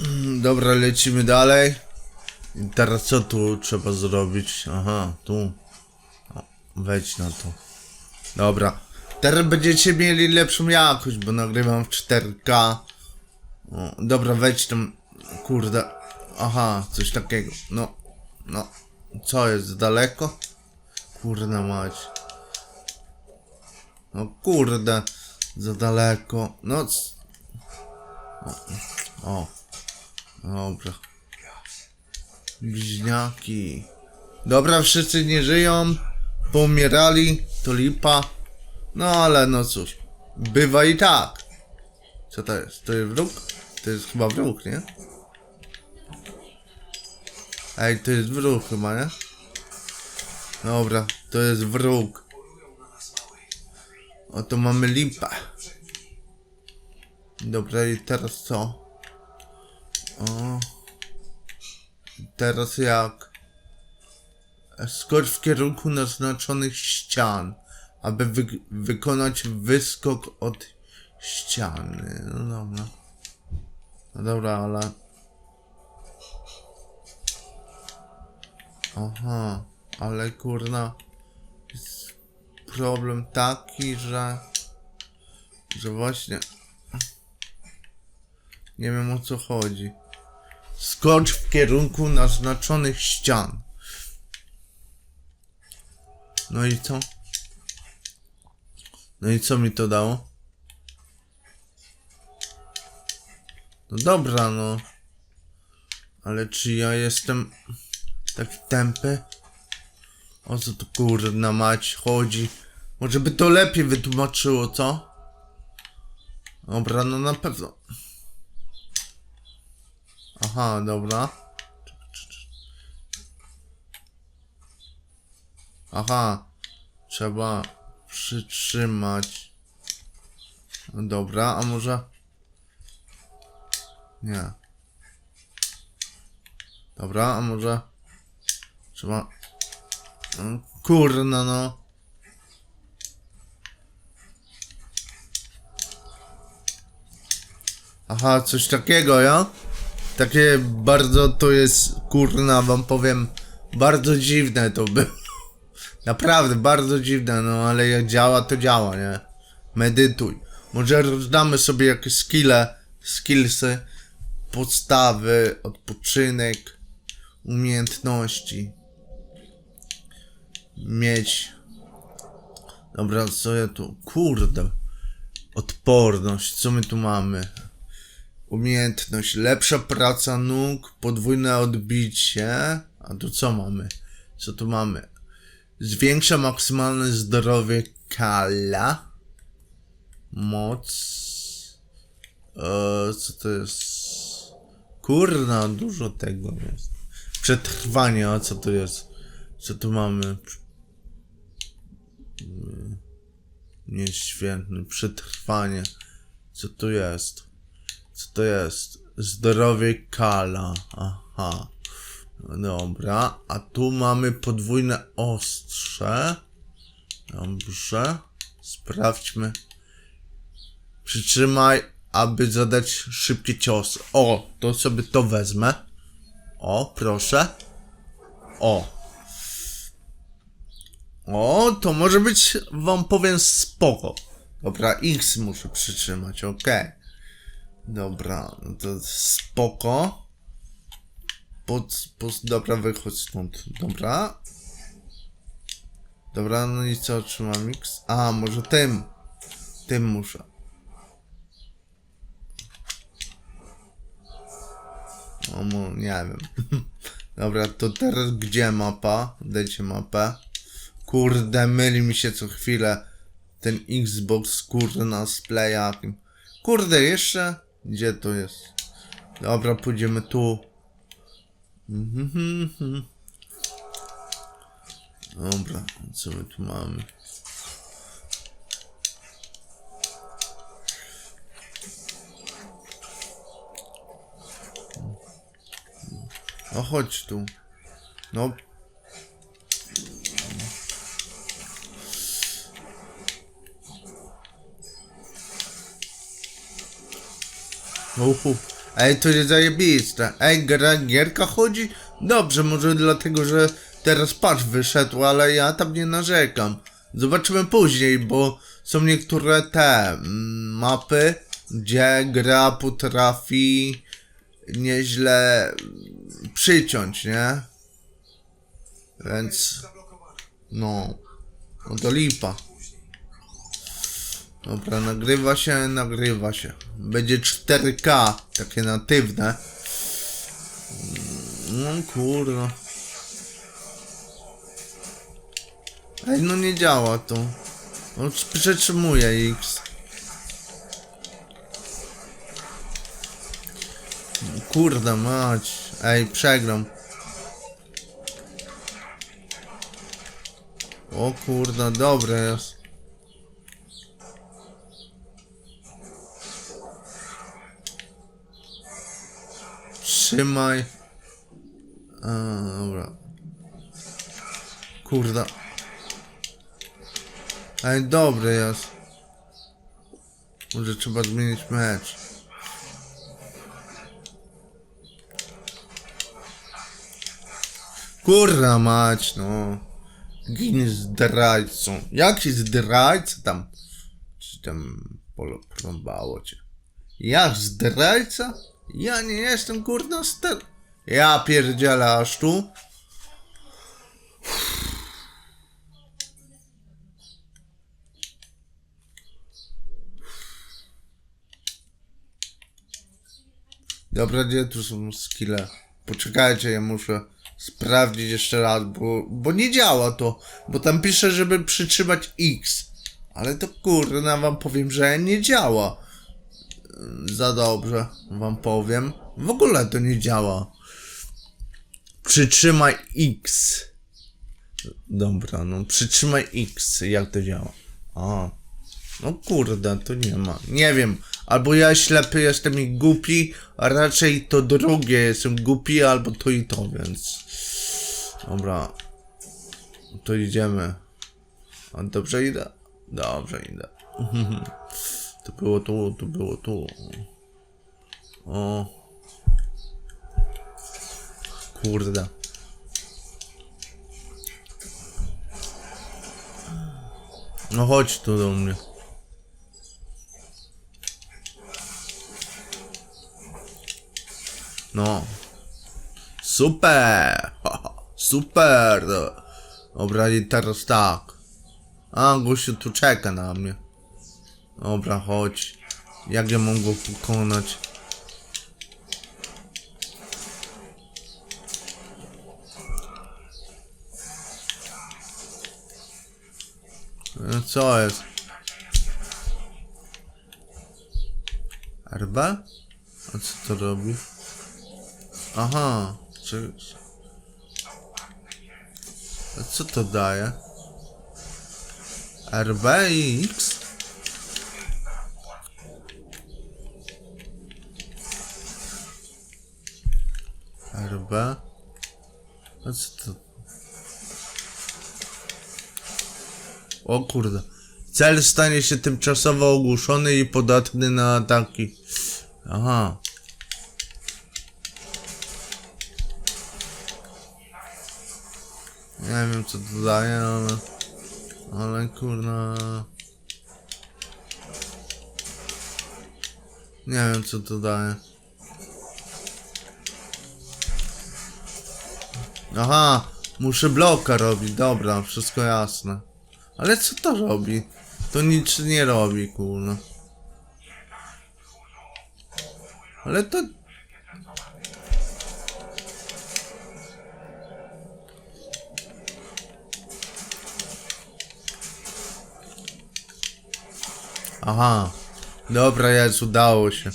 Mm, Dobra, lecimy dalej. I teraz co tu trzeba zrobić? Aha, tu. Wejdź na to. Dobra. Teraz będziecie mieli lepszą jakość, bo nagrywam w 4K. O, dobra, wejdź tam. Kurde. Aha, coś takiego. No, no. Co jest, daleko? Kurde mać. No kurde, za daleko. No. O. o. Dobra. Bliźniaki. Dobra, wszyscy nie żyją. Pomierali, to lipa. No ale no cóż. Bywa i tak. Co to jest? To jest wróg? To jest chyba wróg, nie? Ej, to jest wróg chyba, nie? Dobra, to jest wróg. Oto mamy lipę. Dobra, i teraz co? Teraz jak? Skocz w kierunku naznaczonych ścian, aby wy wykonać wyskok od ściany. No dobra. No dobra, ale... Aha, ale kurna... Jest problem taki, że... Że właśnie... Nie wiem o co chodzi. Skocz w kierunku naznaczonych ścian. No i co? No i co mi to dało? No dobra, no. Ale czy ja jestem taki tępy? O co tu kurna mać chodzi? Może by to lepiej wytłumaczyło, co? Dobra, no na pewno. Aha, dobra. Aha, trzeba przytrzymać. No dobra, a może. Nie. Dobra, a może. Trzeba. Mm, Kurna, no. Aha, coś takiego, ja? Takie bardzo to jest, kurna, wam powiem, bardzo dziwne to było. Naprawdę, bardzo dziwne, no ale jak działa, to działa, nie? Medytuj. Może rozdamy sobie jakieś skille, skillsy, podstawy, odpoczynek, umiejętności. Mieć. Dobra, co ja tu? Kurde. Odporność, co my tu mamy? Umiejętność, lepsza praca nóg, podwójne odbicie. A tu co mamy? Co tu mamy? Zwiększa maksymalne zdrowie kala. Moc. Eee, co to jest? Kurna, dużo tego jest. Przetrwanie, a co to jest? Co tu mamy? Nieświętny. Przetrwanie. Co tu jest? Co to jest? Zdrowie kala. Aha. Dobra, a tu mamy podwójne ostrze. Dobrze. Sprawdźmy. Przytrzymaj, aby zadać szybkie ciosy. O, to sobie to wezmę. O, proszę. O. O, to może być, wam powiem, spoko. Dobra, X muszę przytrzymać, okej. Dobra, no to spoko. Pod, pod, dobra, wychodź stąd. Dobra. Dobra, no i co, trzymam X? A, może tym. Tym muszę. O, mo, nie wiem. Dobra, to teraz gdzie mapa? Dajcie mapę. Kurde, myli mi się co chwilę ten Xbox, kurde, na splayach. Kurde, jeszcze? Gdzie to jest? Dobra, pójdziemy tu. Dobra, co my tu mamy? No chodź tu. No. Uhu. Ej, to jest zajebiste. Ej, gra, gierka chodzi? Dobrze, może dlatego, że teraz patch wyszedł, ale ja tam nie narzekam. Zobaczymy później, bo są niektóre te mm, mapy, gdzie gra potrafi nieźle przyciąć, nie? Więc, no, no to lipa. Dobra, nagrywa się, nagrywa się. Będzie 4K, takie natywne. No kurno. Ej, no nie działa to. On przetrzymuje X. Kurde mać. Ej, przegram. O kurde, dobre jest. Trzymaj. A, dobra. Kurde. Ej, dobry jest. Może trzeba zmienić mecz. Kurna mać, no. Gin zdrajcą. Jaki zdrajca tam? Czy tam polo cię? Jak zdrajca? Ja nie jestem kurna ster... Ja pierdzielę aż tu. Dobra, gdzie tu są skille? Poczekajcie, ja muszę sprawdzić jeszcze raz, bo, bo nie działa to. Bo tam pisze, żeby przytrzymać X. Ale to kurna wam powiem, że nie działa. Za dobrze wam powiem. W ogóle to nie działa. Przytrzymaj X. Dobra, no przytrzymaj X. Jak to działa? A. No kurde, to nie ma. Nie wiem. Albo ja ślepy jestem i głupi, a raczej to drugie jestem głupi, albo to i to, więc. Dobra. To idziemy. A dobrze idę? Dobrze idę. To było tu, to było tu. O. Kurde. No chodź tu do mnie. No. Super! Super! Dobra, i teraz tak. A, gościu tu czeka na mnie. Dobra, chodź. Jak ja mam go pokonać? E, Co jest? RB? A co to robi? Aha, czy... A co to daje? RB i X? RB? A co to? O kurde. Cel stanie się tymczasowo ogłuszony i podatny na ataki. Aha. Nie wiem co to daje, ale... Ale kurna... Nie wiem co to daje. Aha, muszę bloka robić, dobra, wszystko jasne. Ale co to robi? To nic nie robi, kurna. Ale to... Aha. Dobra, jest, udało się.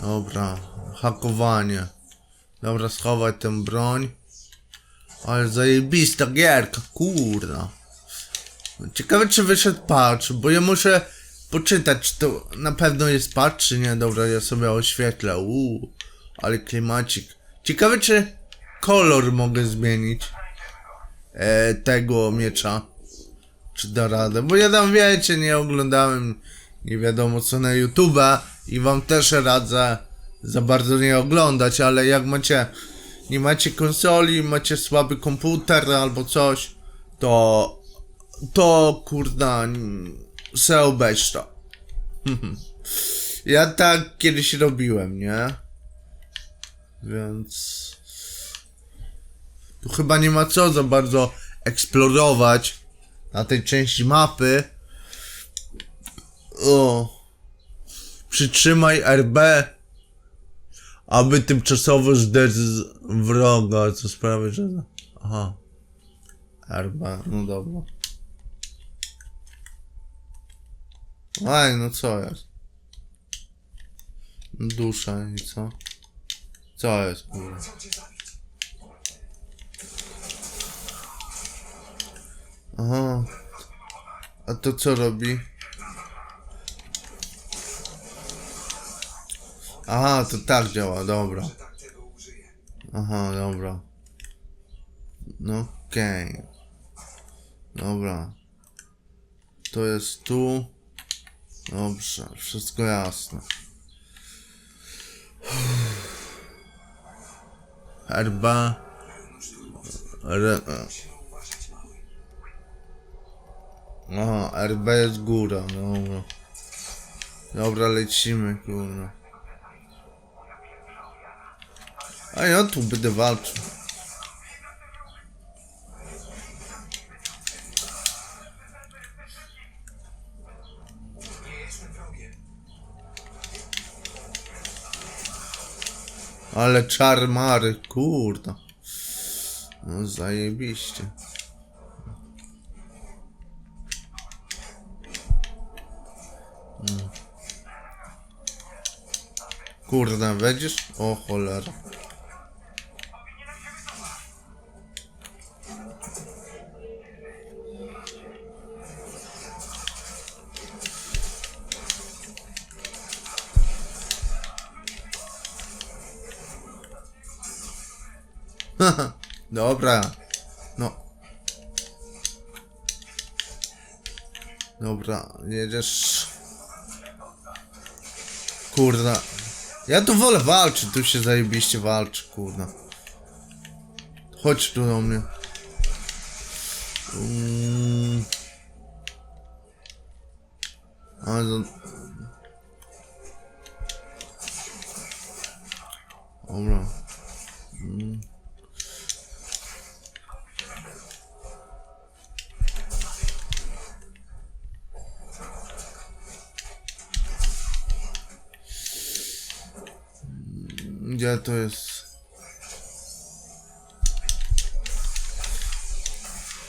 Dobra, hakowanie. Dobra, schować tę broń. Ale zajebista gierka, kurna. Ciekawe czy wyszedł patch, bo ja muszę poczytać, czy to na pewno jest patch, czy nie. Dobra, ja sobie oświetlę. Uuu, ale klimacik. Ciekawe czy kolor mogę zmienić e, tego miecza. Czy da radę? Bo ja tam wiecie, nie oglądałem nie wiadomo co na YouTube'a i wam też radzę za bardzo nie oglądać, ale jak macie, nie macie konsoli, macie słaby komputer albo coś, to, to kurna, mm, se obejrz to. Ja tak kiedyś robiłem, nie? Więc... Tu chyba nie ma co za bardzo eksplorować na tej części mapy. O. Przytrzymaj RB, aby tymczasowo zdać z wroga, co sprawia, że... Aha. RB, no dobra. Aj, no co jest? Dusza i co? Co jest, kurwa? Aha. A to co robi? Aha, to tak działa, dobra. Aha, dobra. No okej. Dobra. To jest tu. Dobrze, wszystko jasne. Herba. Re... Aha, RB jest góra, dobra. Dobra, lecimy, kurwa. A ja tu będę walczył. Ale czarmary, kurda. No zajebiście. Kurde, będziesz? O cholera. Dobra. No. Dobra, jedziesz. Kurna. Ja tu wolę walczyć, tu się zajebiście walczy, kurna. Chodź tu do mnie. Mm. Ale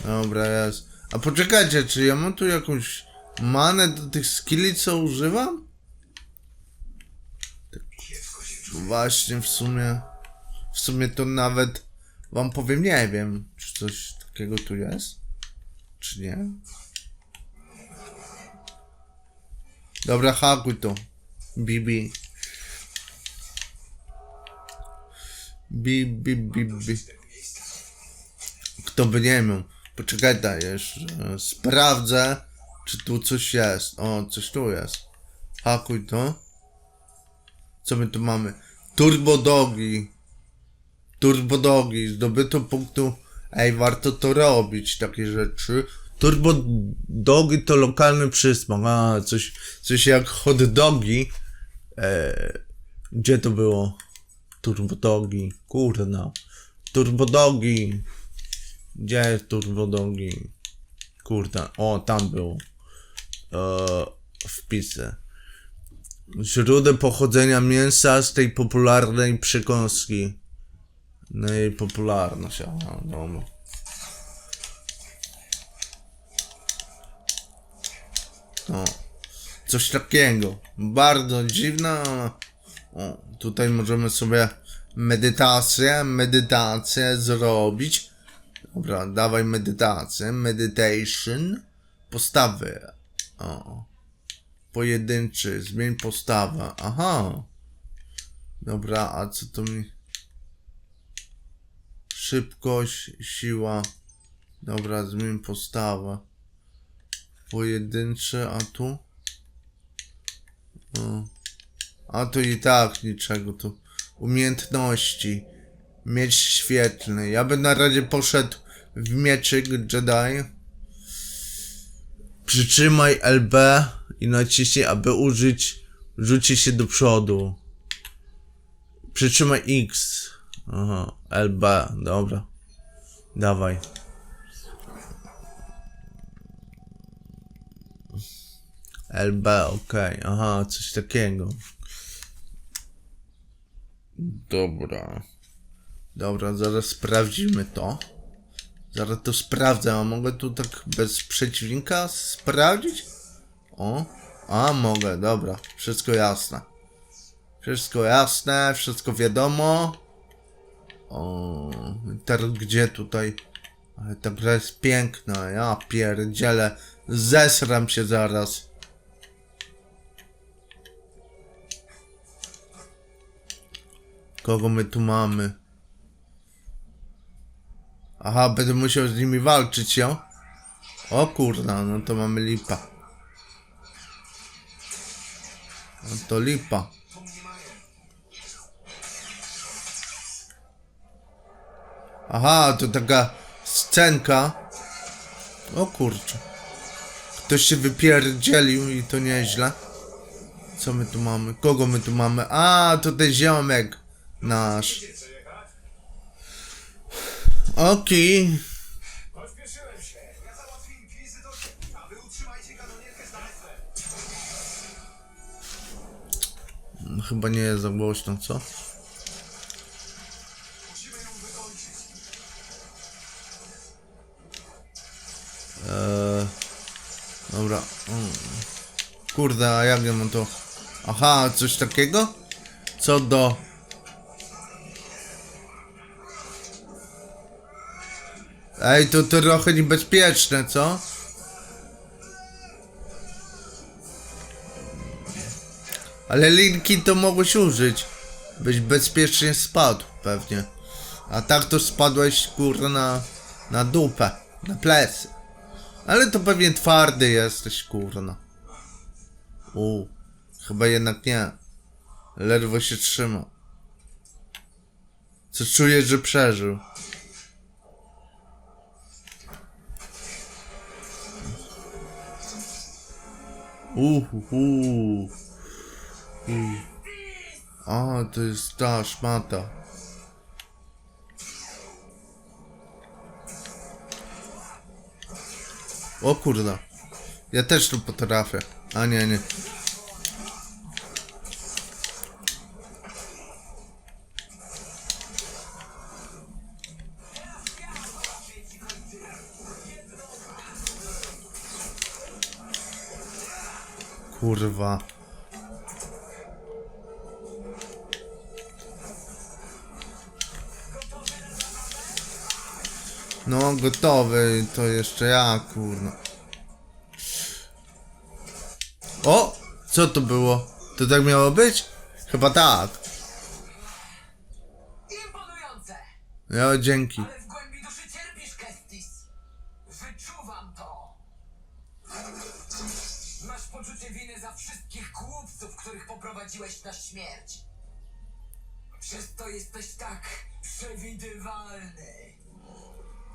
Dobra, jest. A poczekajcie, czy ja mam tu jakąś manę do tych skilli, co używam? Tak. Właśnie, w sumie... W sumie to nawet wam powiem, nie wiem, czy coś takiego tu jest? Czy nie? Dobra, hakuj to. Bibi. Bi, bi, bi, bi. Kto by nie miał. Poczekaj, dajesz. że Sprawdzę, czy tu coś jest. O, coś tu jest. Hakuj to. Co my tu mamy? Turbo Dogi. Turbo Dogi. Zdobyto punktu. Ej, warto to robić, takie rzeczy. Turbo Dogi to lokalny przysmak. A, coś, coś jak hot dogi. E, gdzie to było? Turbodogi, kurna. Turbodogi. Gdzie jest turbodogi? Kurna, o, tam było. Eee, wpisy. Źródeł pochodzenia mięsa z tej popularnej przekąski. Na jej popularność, aha, dobra. O, coś takiego. Bardzo dziwna. O, tutaj możemy sobie medytację, medytację zrobić. Dobra, dawaj medytację, meditation, postawy. O. Pojedynczy, zmień postawę. Aha. Dobra, a co to mi... Szybkość, siła. Dobra, zmień postawę. Pojedynczy, a tu? O. A tu i tak niczego tu. Umiejętności. Miecz świetlny. Ja bym na razie poszedł w mieczyk Jedi. Przytrzymaj LB i naciśnij, aby użyć. Rzuci się do przodu. Przytrzymaj X. Aha, LB, dobra. Dawaj. LB, okej, aha, coś takiego. Dobra. Dobra, zaraz sprawdzimy to. Zaraz to sprawdzę, a mogę tu tak bez przeciwnika sprawdzić? O, a mogę, dobra, wszystko jasne. Wszystko jasne, wszystko wiadomo. O, teraz gdzie tutaj? Ale ta gra jest piękna, ja pierdzielę. Zesram się zaraz. Kogo my tu mamy? Aha, będę musiał z nimi walczyć, jo? O kurna, no to mamy lipa. No to lipa. Aha, to taka scenka. O kurczę. Ktoś się wypierdzielił i to nieźle. Co my tu mamy? Kogo my tu mamy? A, to ten ziomek nasz. Okej. Chyba nie jest za głośno, co? Musimy ją wykończyć. Eee, dobra. Mm. Kurde, a jak ja mam to? Aha, coś takiego? Co do... Ej, to trochę niebezpieczne, co? Ale linki to mogłeś użyć. Byś bezpiecznie spadł, pewnie. A tak to spadłeś, kurwa, na, na dupę, na plecy. Ale to pewnie twardy jesteś, kurna. U, chyba jednak nie. Ledwo się trzyma. Co czuję, że przeżył. Uhuhu. U. A, to jest ta szmata. O kurda. Ja też tu potrafię. A nie, nie. Kurwa. No, gotowy, to jeszcze ja, kurna. O! Co to było? To tak miało być? Chyba tak. Imponujące! Ja, dzięki. Przez to jesteś tak przewidywalny.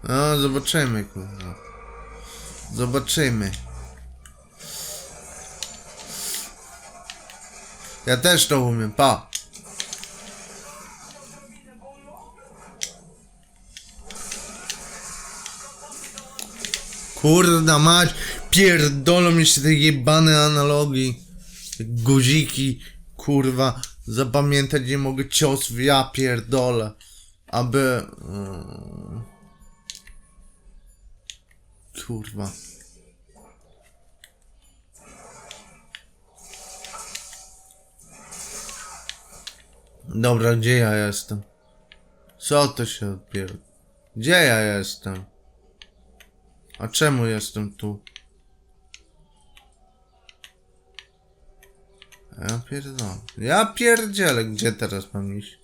No, zobaczymy, kurwa. Zobaczymy. Ja też to umiem, pa. Kurda mać, pierdolą mi się te jebane analogii. Te Guziki, kurwa, zapamiętać nie mogę ciosów, ja pierdolę. Aby... mm, Kurwa. Dobra, gdzie ja jestem? Co to się odpier... Gdzie ja jestem? A czemu jestem tu? Ja pierdolę. Ja pierdzielę, gdzie teraz mam iść?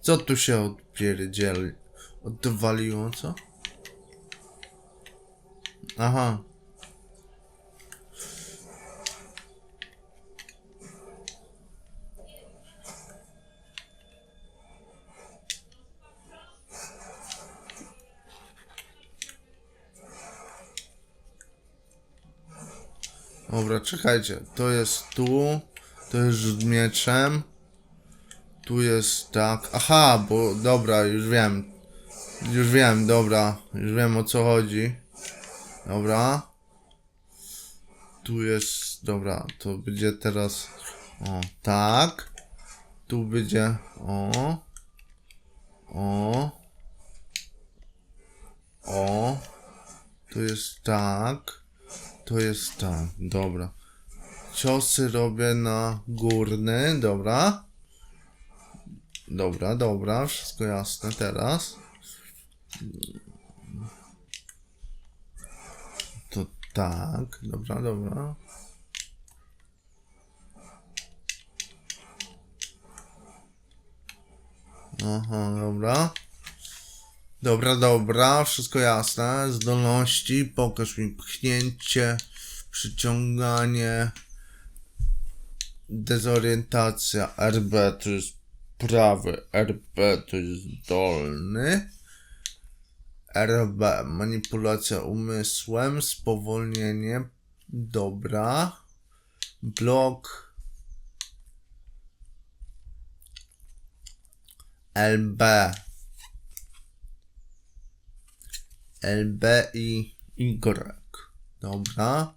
Co tu się odpierdzieli? Odwaliło, co? Aha. Dobra, czekajcie. To jest tu. To rzut mieczem. Tu jest tak. Aha, bo dobra, już wiem. Już wiem, dobra. Już wiem o co chodzi. Dobra. Tu jest. Dobra, to będzie teraz. O, tak. Tu będzie. O. O. O. Tu jest tak. To jest tak. Dobra. Ciosy robię na górny. Dobra. Dobra, dobra. Wszystko jasne teraz. To tak. Dobra, dobra. Aha, dobra. Dobra, dobra, wszystko jasne. Zdolności, pokaż mi pchnięcie, przyciąganie, dezorientacja. RB to jest prawy, RB to jest dolny. RB, manipulacja umysłem, spowolnienie, dobra. Blok. LB. LB i Y. Dobra.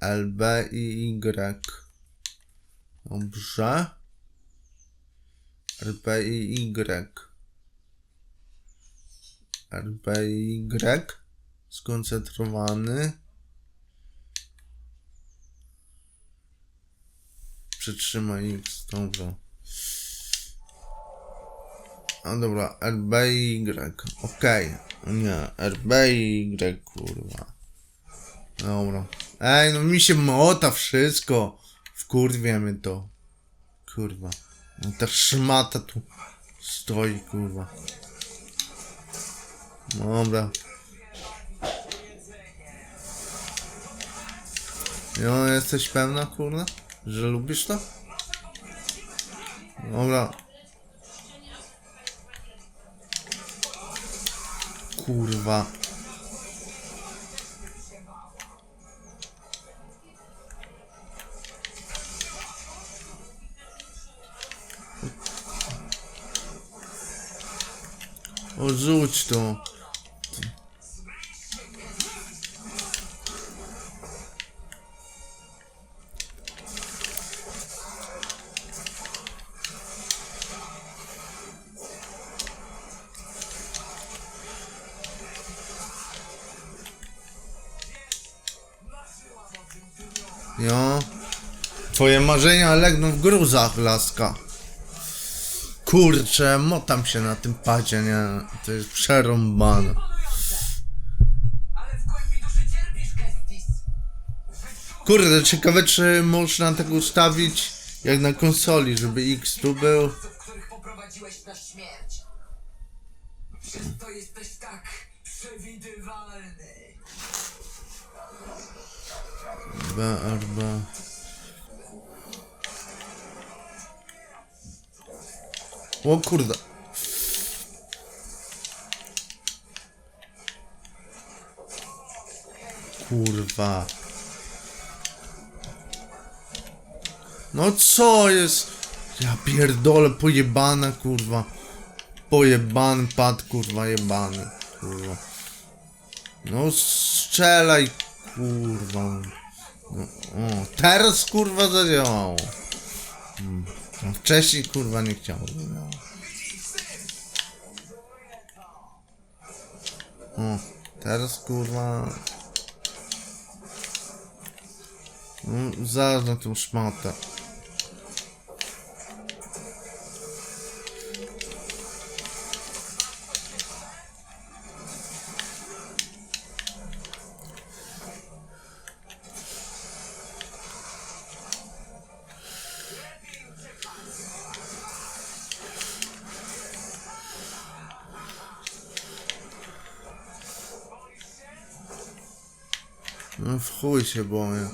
LB i Y. Dobrze. RB i Y. RB i Y. Skoncentrowany. Przytrzymaj X. Dobra. A dobra, RB i Y. Okej. Nie, RB i Y, kurwa. Dobra. Ej, no mi się mota wszystko. Wkurwiamy to. Kurwa. No ta szmata tu stoi, kurwa. Dobra. No, jesteś pewna, kurwa? Że lubisz to? Dobra. Kurwa. O, rzuć to. Jo. Twoje marzenia legną w gruzach, laska. Kurczę, motam się na tym padzie, nie? To jest przerąbane. Kurde, ciekawe czy można tak ustawić jak na konsoli, żeby X tu był. Chłopców, których O kurde. Kurwa. No co jest? Ja pierdolę, pojebana kurwa. Pojebany pad kurwa, jebany. Kurwa. No strzelaj kurwa. No, o, teraz kurwa zadziałało. No, wcześniej kurwa nie chciało. zadziałać. O, teraz kurwa. No, zaraz na tą szmatę. W chuj się boję.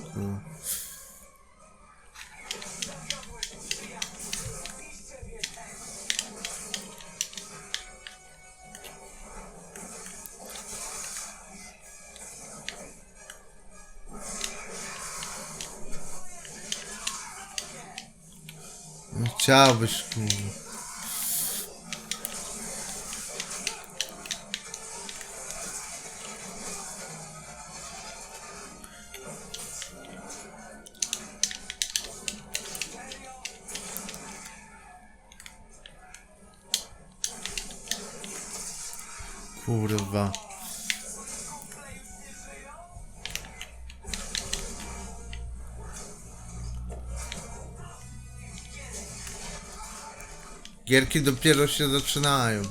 Chciałbyś, kurwa. Gierki dopiero się zaczynają.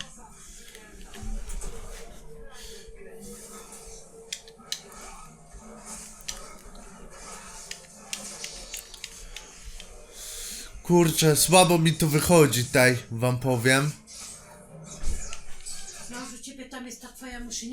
Kurczę, słabo mi tu wychodzi, taj, wam powiem.